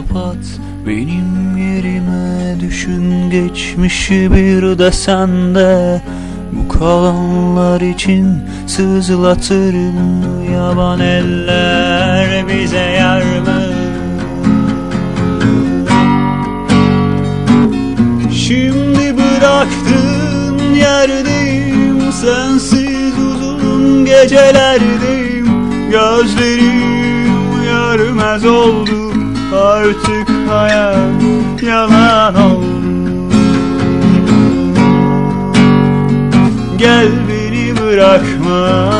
kapat benim yerime Düşün geçmişi bir de sende Bu kalanlar için sızlatırım Yaban eller bize yer mi? Şimdi bıraktığın yerdeyim Sensiz uzun gecelerdeyim Gözlerim görmez oldu. Artık hayat yalan oldu. Gel beni bırakma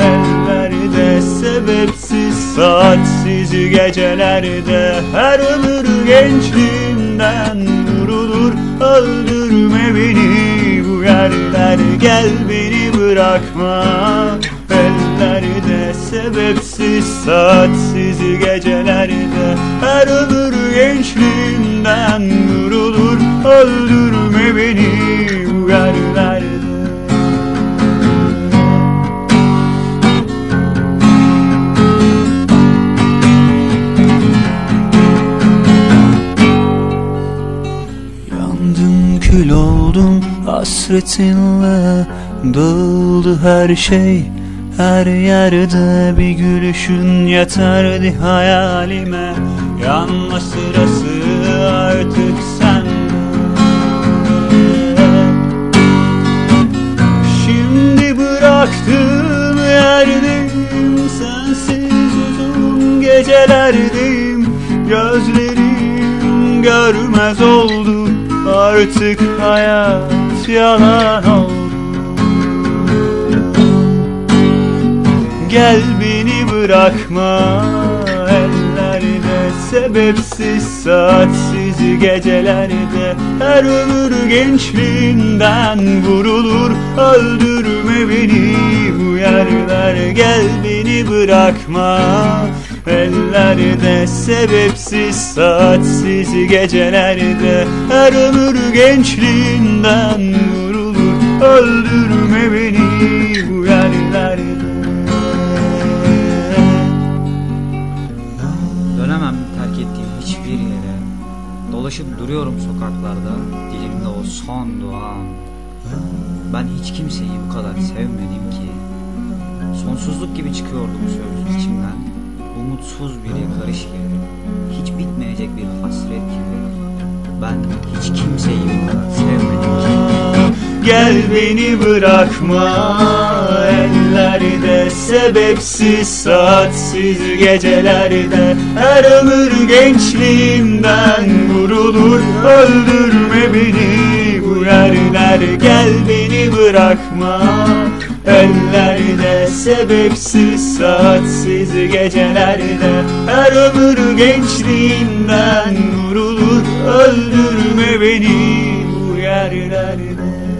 Ellerde sebepsiz Saatsiz gecelerde Her ömür gençliğimden vurulur Öldürme beni bu yerler Gel beni bırakma sebepsiz Saatsiz gecelerde Her ömür gençliğimden vurulur Öldürme beni bu yerlerde. Yandım kül oldum hasretinle Dağıldı her şey her yerde bir gülüşün yeterdi hayalime. Yanma sırası artık sende. Şimdi bıraktığım yerdeyim Sensiz uzun gecelerdeyim Gözlerim görmez oldu Artık hayat yalan oldu Gel beni bırakma ellerde Sebepsiz saatsiz gecelerde. Her ömür gençliğimden vurulur Öldürme beni bu yerler. Gel beni bırakma Ellerde sebepsiz saatsiz gecelerde. Her ömür gençliğinden vurulur Öldürme beni Dolaşıp duruyorum sokaklarda Dilimde o son duam. Ben hiç kimseyi bu kadar sevmedim ki. Sonsuzluk gibi çıkıyordum söz içimden. Umutsuz bir yakarış gibi Hiç bitmeyecek bir hasret gibi Ben hiç kimseyi bu kadar sevmedim ki. Gel beni bırakma ellerde Sebepsiz saatsiz gecelerde Her ömür gençliğimden vurulur. Öldürme beni bu yerler Gel beni bırakma. Ellerde sebepsiz saatsiz gecelerde Her ömür gençliğimden vurulur. Öldürme beni bu yerlerde